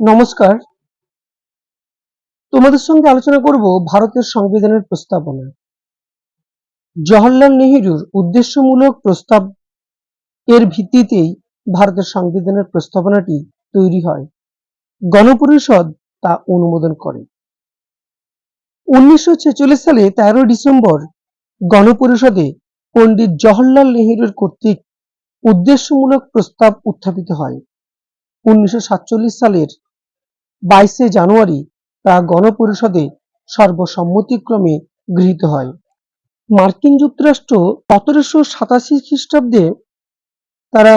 নমস্কার। তোমাদের সঙ্গে আলোচনা করব ভারতের সংবিধানের প্রস্তাবনা। জওহরলাল নেহেরুর উদ্দেশ্যমূলক প্রস্তাব এর ভিত্তিতেই ভারতের সংবিধানের প্রস্তাবনাটি তৈরি হয়। গণপরিষদ তা অনুমোদন করে। উনিশশো ছেচল্লিশ সালে তেরো ডিসেম্বর গণপরিষদে পণ্ডিত জওহরলাল নেহেরুর কর্তৃক উদ্দেশ্যমূলক প্রস্তাব উত্থাপিত হয়। উনিশশো সাতচল্লিশ সালের বাইশে জানুয়ারি তা গণপরিষদে সর্বসম্মতিক্রমে গৃহীত হয়। মার্কিন যুক্তরাষ্ট্র সতেরোশো সাতাশি খ্রিস্টাব্দে তারা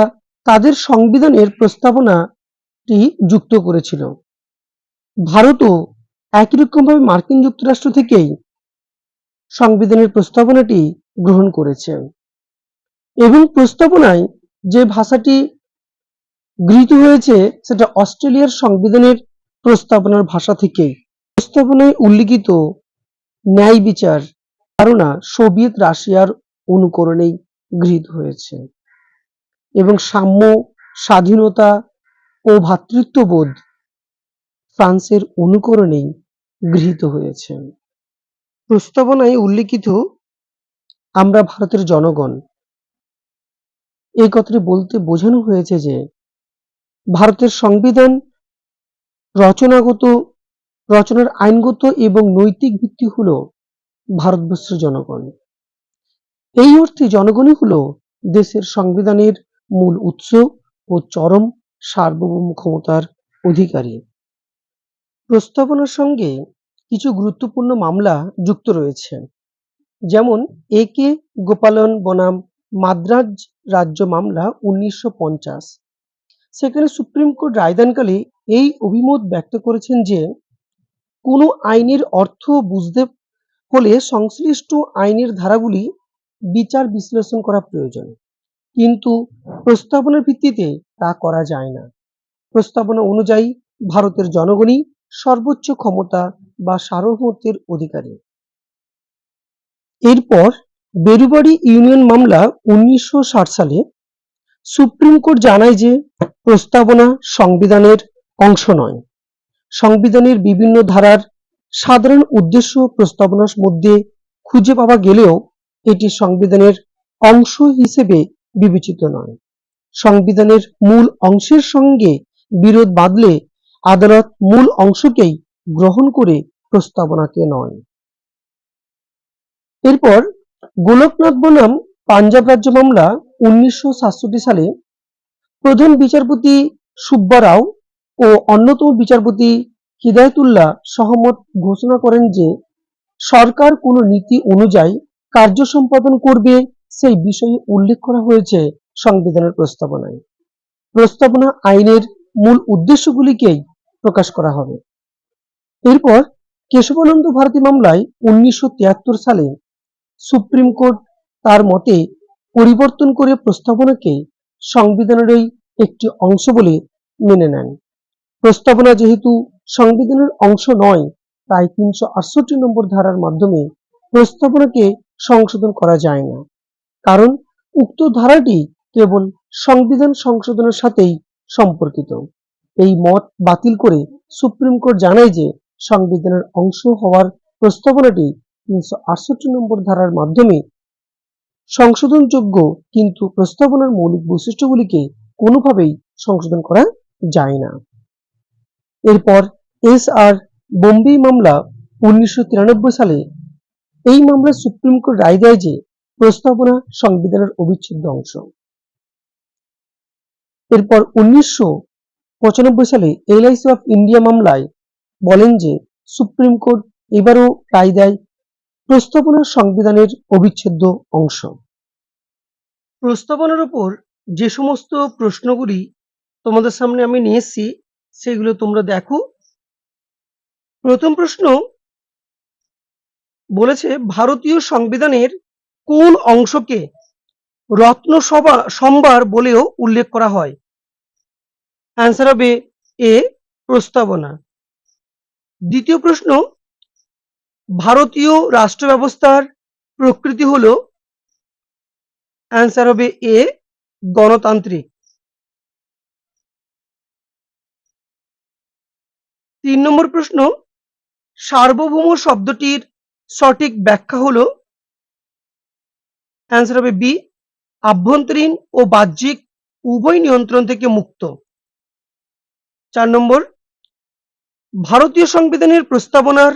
তাদের সংবিধানের প্রস্তাবনাটি যুক্ত করেছিল। ভারতও একই রকমভাবে মার্কিন যুক্তরাষ্ট্র থেকেই সংবিধানের প্রস্তাবনাটি গ্রহণ করেছে। এবং প্রস্তাবনায় যে ভাষাটি গৃহীত হয়েছে সেটা অস্ট্রেলিয়ার সংবিধানের প্রস্তাবনার ভাষা থেকে। প্রস্তাবনায় উল্লিখিত ন্যায় বিচার, ধারণা সোভিয়েত রাশিয়ার অনুকরণেই গৃহীত হয়েছে এবং সাম্য, স্বাধীনতা ও ভ্রাতৃত্ববোধ ফ্রান্সের অনুকরণেই গৃহীত হয়েছে। প্রস্তাবনায় উল্লিখিত আমরা ভারতের জনগণ। এই কথাটি বলতে বোঝানো হয়েছে যে, ভারতের সংবিধান রচনাগত, রচনার আইনগত এবং নৈতিক ভিত্তি হল ভারতবর্ষের জনগণ। এই অর্থে জনগণই হল দেশের সংবিধানের মূল উৎস ও চরম সার্বভৌম ক্ষমতার অধিকারী। প্রস্তাবনার সঙ্গে কিছু গুরুত্বপূর্ণ মামলা যুক্ত রয়েছে। যেমন, এ কে গোপালন বনাম মাদ্রাজ রাজ্য মামলা উনিশশো পঞ্চাশ। সেখানে সুপ্রিম কোর্ট রায়দানকালে এই অভিমত ব্যক্ত করেছেন যে, কোনো আইনের অর্থ বুঝতে হলে সংশ্লিষ্ট আইনের ধারাগুলি বিচার বিশ্লেষণ করা প্রয়োজন। কিন্তু প্রস্তাবনার ভিত্তিতে তা করা যায় না। প্রস্তাবনা অনুযায়ী ভারতের জনগণই সর্বোচ্চ ক্ষমতা বা সার্বভৌমত্বের অধিকারী। এরপর বেরুবাড়ি ইউনিয়ন মামলা উনিশশো ষাট সালে সুপ্রিম কোর্ট জানায় যে প্রস্তাবনা সংবিধানের অংশ নয়। সংবিধানের বিভিন্ন ধারার সাধারণ উদ্দেশ্য প্রস্তাবনার মধ্যে খুঁজে পাওয়া গেলেও এটি সংবিধানের অংশ হিসেবে বিবেচিত নয়। সংবিধানের মূল অংশের সঙ্গে বিরোধ বাঁধলে আদালত মূল অংশকেই গ্রহণ করে প্রস্তাবনাকে নয়। এরপর গোলকনাথ বনাম পাঞ্জাব রাজ্য মামলা উনিশশো সাতষট্টি সালে প্রধান বিচারপতি সুব্বা রাও ও অন্যতম বিচারপতি হিদায়তুল্লাহ সহমত ঘোষণা করেন যে সরকার কোনো নীতি অনুযায়ী কার্য সম্পাদন করবে সেই বিষয়ে উল্লেখ করা হয়েছে সংবিধানের প্রস্তাবনায়। প্রস্তাবনা আইনের মূল উদ্দেশ্যগুলিকেই প্রকাশ করা হবে। এরপর কেশবানন্দ ভারতী মামলায় উনিশশো তিয়াত্তর সালে সুপ্রিম কোর্ট তার মতে পরিবর্তন করে প্রস্তাবনাকে সংবিধানেরই একটি অংশ বলে মেনে নেন। প্রস্তাবনা যেহেতু সংবিধানের অংশ নয়, তাই তিনশো আটষট্টি নম্বর ধারার মাধ্যমে প্রস্তাবনাকে সংশোধন করা যায় না। কারণ উক্ত ধারাটি কেবল সংবিধান সংশোধনের সাথেই সম্পর্কিত। এই মত বাতিল করে সুপ্রিম কোর্ট জানায় যে সংবিধানের অংশ হওয়ার প্রস্তাবনাটি তিনশো আটষট্টি নম্বর ধারার মাধ্যমে সংশোধনযোগ্য কিন্তু প্রস্তাবনার মৌলিক বৈশিষ্ট্যগুলিকে কোনোভাবেই সংশোধন করা যায় না। এরপর এস আর বোম্বে মামলা উনিশশো তিরানব্বই সালে। এই মামলায় সুপ্রিম কোর্ট রায় দেয় যে প্রস্তাবনা সংবিধানের অবিচ্ছেদ্য অংশ। এরপর উনিশশো পঁচানব্বই সালে এলআইসি অফ ইন্ডিয়া মামলায় বলেন যে সুপ্রিম কোর্ট এবারও রায় দেয় প্রস্তাবনা সংবিধানের অবিচ্ছেদ্য অংশ। প্রস্তাবনার উপর যে সমস্ত প্রশ্নগুলি তোমাদের সামনে আমি নিয়ে এসেছি, সেগুলো তোমরা দেখো। প্রথম প্রশ্ন বলেছে, ভারতীয় সংবিধানের কোন অংশকে রত্নসভা সম্ভার বলেও উল্লেখ করা হয়? অ্যান্সার হবে এ, প্রস্তাবনা। দ্বিতীয় প্রশ্ন ভারতীয় রাষ্ট্র ব্যবস্থার প্রকৃতি হল অ্যান্সার হবে এ গণতান্ত্রিক। তিন নম্বর প্রশ্ন, সার্বভৌম শব্দটির সঠিক ব্যাখ্যা হল অ্যান্সার হবে বি আভ্যন্তরীণ ও বাহ্যিক উভয় নিয়ন্ত্রণ থেকে মুক্ত। চার নম্বর, ভারতীয় সংবিধানের প্রস্তাবনার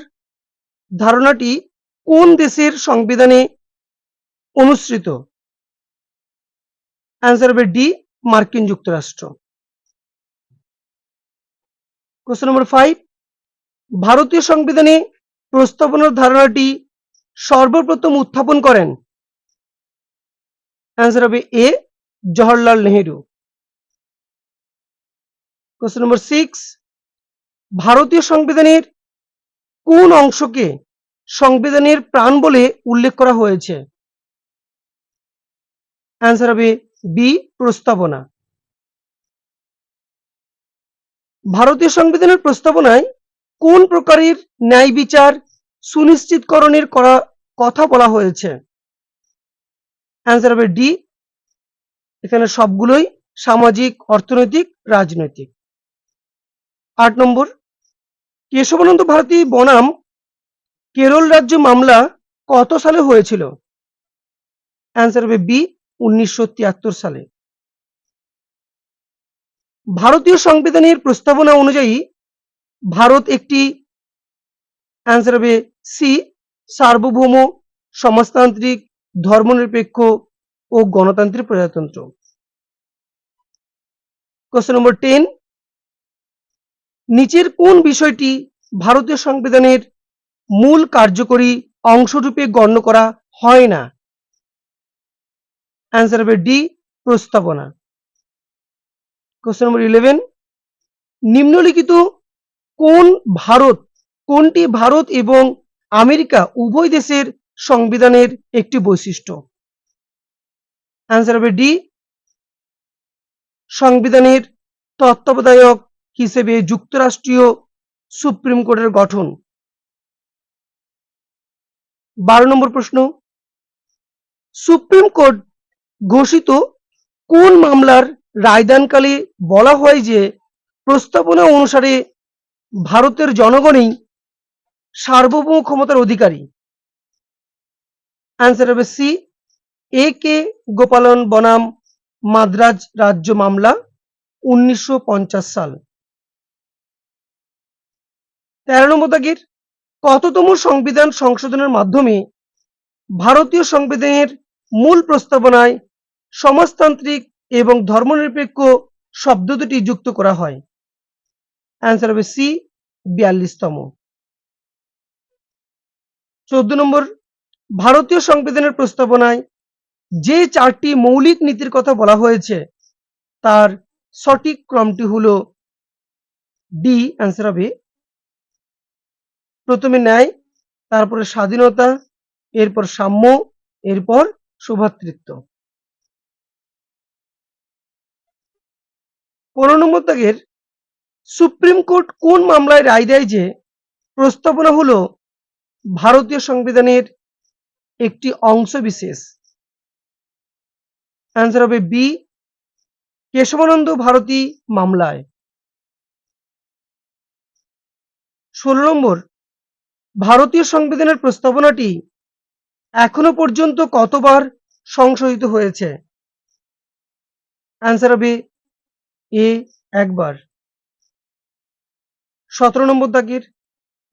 ধারণাটি কোন দেশের সংবিধানে অনুসৃত? অ্যান্সার হবে ডি, মার্কিন যুক্তরাষ্ট্র। কোশ্চেন নম্বর ফাইভ ভারতীয় সংবিধানে প্রস্তাবনার ধারণাটি সর্বপ্রথম উত্থাপন করেন? অ্যান্সার হবে A, Jawaharlal Nehru. Question number six ভারতীয় সংবিধানের কোন অংশকে সংবিধানের প্রাণ বলে উল্লেখ করা হয়েছে? অ্যান্সার হবে বি প্রস্তাবনা। ভারতীয় সংবিধানের প্রস্তাবনায় কোন প্রকারের ন্যায় বিচার সুনিশ্চিতকরণের করা, কথা বলা হয়েছে? অ্যান্সার হবে ডি এখানে সবগুলোই সামাজিক, অর্থনৈতিক, রাজনৈতিক। আট নম্বর। কেশবানন্দ ভারতী বনাম কেরল রাজ্য মামলা কত সালে হয়েছিল? অ্যান্সার হবে বি উনিশশো তিয়াত্তর সালে। ভারতীয় সংবিধানের প্রস্তাবনা অনুযায়ী ভারত একটি অ্যান্সার হবে সি সার্বভৌম, সমাজতান্ত্রিক, ধর্মনিরপেক্ষ ও গণতান্ত্রিক প্রজাতন্ত্র। কোশ্চেন নম্বর টেন নিচের কোন বিষয়টি ভারতীয় সংবিধানের মূল কার্যকরী অংশরূপে গণ্য করা হয় না? অ্যান্সার হবে ডি প্রস্তাবনা। কোশ্চেন নম্বর ইলেভেন নিম্নলিখিত কোন ভারত, কোনটি ভারত এবং আমেরিকা উভয় দেশের সংবিধানের একটি বৈশিষ্ট্য? অ্যান্সার হবে ডি সংবিধানের তত্ত্বাবধায়ক হিসেবে যুক্তরাষ্ট্রীয় সুপ্রিম কোর্টের গঠন। বারো নম্বর প্রশ্ন, সুপ্রিম কোর্ট ঘোষিত কোন মামলার রায়দানকালে বলা হয় যে প্রস্তাবনা অনুসারে ভারতের জনগণই সার্বভৌম ক্ষমতার অধিকারী? অ্যান্সার হবে সি, এ কে গোপালন বনাম মাদ্রাজ রাজ্য মামলা, উনিশশো পঞ্চাশ সাল। তেরো নম্বর দাগের কততম সংবিধান সংশোধনের মাধ্যমে ভারতীয় সংবিধানের মূল প্রস্তাবনায় সমাজতান্ত্রিক এবং ধর্মনিরপেক্ষ শব্দ দুটি যুক্ত করা হয়। অ্যান্সার হবে সি বিয়াল্লিশতম। চোদ্দ নম্বর, ভারতীয় সংবিধানের প্রস্তাবনায় যে চারটি মৌলিক নীতির কথা বলা হয়েছে, তার সঠিক ক্রমটি হলো ডি অ্যান্সার হবে প্রথমে ন্যায়, তারপরে স্বাধীনতা, এরপর সাম্য, এরপর সুভাতৃত্ব পনেরো নম্বর সুপ্রিম কোর্ট কোন মামলায় রায় দেয় যে, প্রস্তাবনা হলো ভারতীয় সংবিধানের একটি অংশ বিশেষ? অ্যান্সার হবে বি, কেশবানন্দ ভারতী মামলায়। ষোলো নম্বর ভারতীয় সংবিধানের প্রস্তাবনাটি এখনও পর্যন্ত কতবার সংশোধিত হয়েছে? অ্যান্সার হবে এ একবার। সতেরো নম্বর দাগের,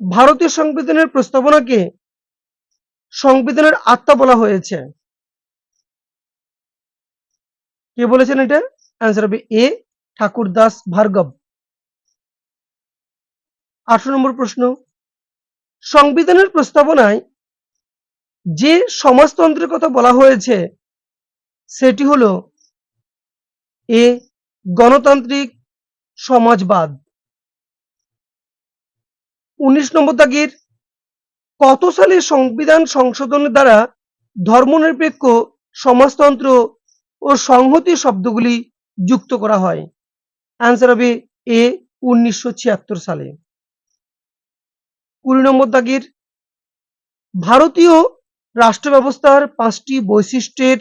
ভারতীয় সংবিধানের প্রস্তাবনাকে সংবিধানের আত্মা বলা হয়েছে। কে বলেছেন এটা? অ্যান্সার হবে এ ঠাকুর দাস ভার্গব। আঠারো নম্বর প্রশ্ন সংবিধানের প্রস্তাবনায় যে সমাজতন্ত্রের কথা বলা হয়েছে, সেটি হল এ গণতান্ত্রিক সমাজবাদ। উনিশ নম্বর দাগের, কত সালে সংবিধান সংশোধনের দ্বারা ধর্মনিরপেক্ষ সমাজতন্ত্র ও সংহতি শব্দগুলি যুক্ত করা হয়? অ্যান্সার হবে এ উনিশশো ছিয়াত্তর সালে। কুড়ি নম্বর দাগের। ভারতীয় রাষ্ট্র ব্যবস্থার পাঁচটি বৈশিষ্ট্যের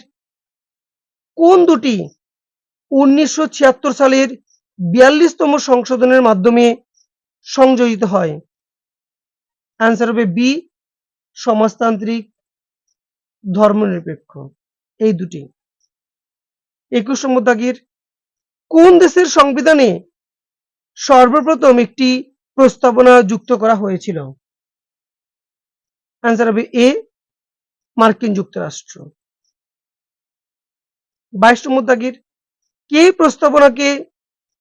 কোন দুটি উনিশশো ছিয়াত্তর সালের বিয়াল্লিশতম সংশোধনের মাধ্যমে সংযোজিত হয়? অ্যান্সার হবে বি সমাজতান্ত্রিক ধর্মনিরপেক্ষ। এই দুটি। একুশ নম্বর দাগের, কোন দেশের সংবিধানে সর্বপ্রথম একটি প্রস্তাবনা যুক্ত করা হয়েছিল। অ্যান্সার হবে এ মার্কিন যুক্তরাষ্ট্র। বাইশ নম্বর দাগের, কে প্রস্তাবনাকে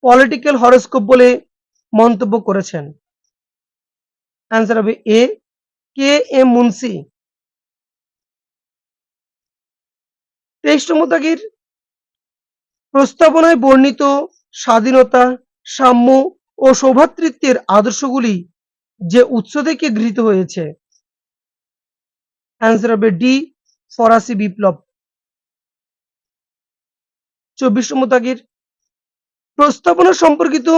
পলিটিক্যাল হরস্কোপ বলে মন্তব্য করেছেন? অ্যান্সার হবে এ কে এম মুন্সি। তেইশ নম্বর দাগের, প্রস্তাবনায় বর্ণিত স্বাধীনতা, সাম্য ও সৌভাতৃত্বের আদর্শগুলি যে উৎস থেকে গৃহীত হয়েছে। অ্যান্সার হবে ডি ফরাসি বিপ্লব। চব্বিশ দাগের, প্রস্তাবনা সম্পর্কিত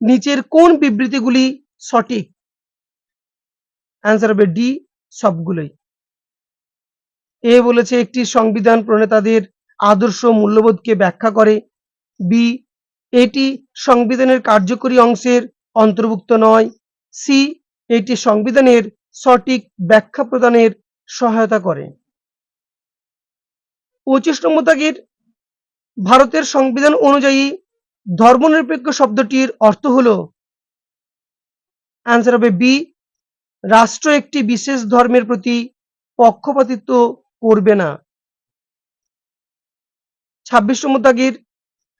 নিচের কোন বিবৃতিগুলি সঠিক? অ্যান্সার হবে ডি সবগুলোই। এ বলেছে একটি সংবিধান প্রণেতাদের আদর্শ মূল্যবোধকে ব্যাখ্যা করে। বি এটি সংবিধানের কার্যকরী অংশের অন্তর্ভুক্ত নয়। সি এটি সংবিধানের সঠিক ব্যাখ্যা প্রদানের সহায়তা করে। পঁচিশ নম্বর ভারতের সংবিধান অনুযায়ী ধর্মনিরপেক্ষ শব্দটির অর্থ হল অ্যান্সার হবে বি রাষ্ট্র একটি বিশেষ ধর্মের প্রতি পক্ষপাতিত্ব করবে না। ছাব্বিশ নম্বর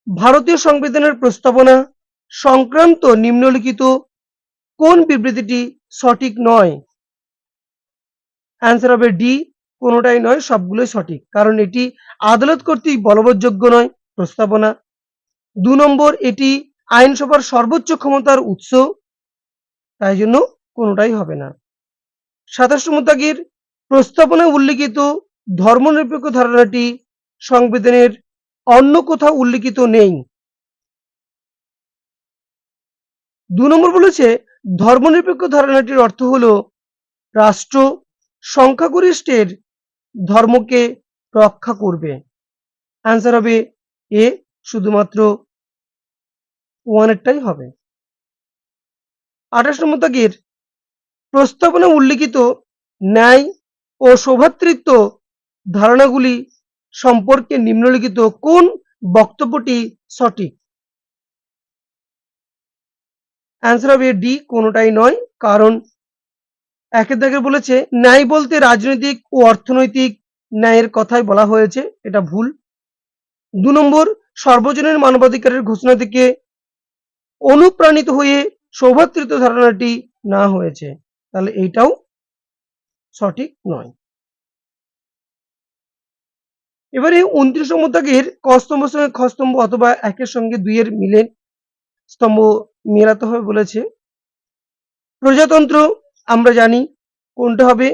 ভারতীয় সংবিধানের প্রস্তাবনা সংক্রান্ত নিম্নলিখিত কোন বিবৃতিটি সঠিক নয়? অ্যান্সার হবে ডি, কোনোটাই নয়, সবগুলোই সঠিক। কারণ এটি আদালত কর্তৃক বলবৎযোগ্য নয়, প্রস্তাবনা। দু নম্বর, এটি আইনসভার সর্বোচ্চ ক্ষমতার উৎস, তাই জন্য কোনোটাই হবে না। সাতাশ দাগের প্রস্তাবনায় উল্লিখিত ধর্মনিরপেক্ষ ধারণাটি সংবিধানের অন্য কোথাও উল্লিখিত নেই। দু নম্বর বলেছে, ধর্মনিরপেক্ষ ধারণাটির অর্থ হলো, রাষ্ট্র সংখ্যাগরিষ্ঠের ধর্মকে রক্ষা করবে। অ্যান্সার হবে এ শুধুমাত্র ওয়ানেরটাই হবে। আঠাশ নম্বর দাগের, প্রস্তাবনা উল্লিখিত ন্যায় ও সৌভাতৃত্ব ধারণাগুলি সম্পর্কে নিম্নলিখিত কোন বক্তব্যটি সঠিক? অ্যান্সার হবে ডি কোনোটাই নয়, কারণ একের দাগে বলেছে, ন্যায় বলতে রাজনৈতিক ও অর্থনৈতিক ন্যায়ের কথাই বলা হয়েছে, এটা ভুল। দু নম্বর সর্বজনীন মানবাধিকারের ঘোষণা থেকে অনুপ্রাণিত হয়ে সৌভাতৃত্ব ধারণাটি না হয়েছে, তাহলে এইটাও সঠিক নয়। এবারে উনত্রিশ দাগের ক স্তম্ভের সঙ্গে খ স্তম্ভ অথবা একের সঙ্গে দুইয়ের মিলে স্তম্ভ মেলাতে হবে বলেছে। প্রজাতন্ত্র আমরা জানি কোনটা হবে?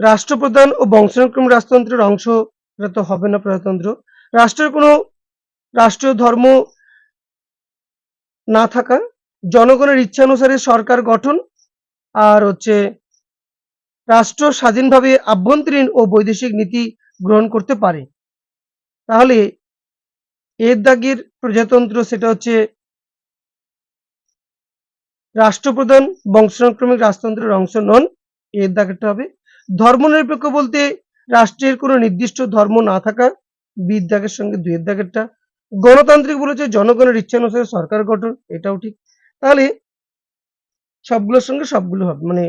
রাষ্ট্রপ্রধান ও বংশানুক্রম রাজতন্ত্রের অংশ এটা তো হবে না প্রজাতন্ত্র। রাষ্ট্রের কোনো রাষ্ট্রীয় ধর্ম না থাকা, জনগণের ইচ্ছা অনুসারে সরকার গঠন, আর হচ্ছে রাষ্ট্র স্বাধীনভাবে আভ্যন্তরীণ ও বৈদেশিক নীতি গ্রহণ করতে পারে। তাহলে এর দাগের প্রজাতন্ত্র সেটা হচ্ছে রাষ্ট্রপ্রধান বংশানুক্রমিক রাজতন্ত্রের অংশ নন এর দাগেরটা হবে। ধর্মনিরপেক্ষ বলতে রাষ্ট্রের কোনো নির্দিষ্ট ধর্ম না থাকা বিদ দাগের সঙ্গে দুয়ের দাগেরটা গণতান্ত্রিক বলেছে জনগণের ইচ্ছা অনুসারে সরকার গঠন, এটাও ঠিক। তাহলে সবগুলোর সঙ্গে সবগুলো হবে মানে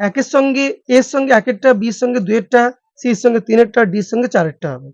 একের সঙ্গে এর সঙ্গে একেরটা, বির সঙ্গে দুয়েরটা সির সঙ্গে তিনেরটা, ডির সঙ্গে চারেরটা হবে।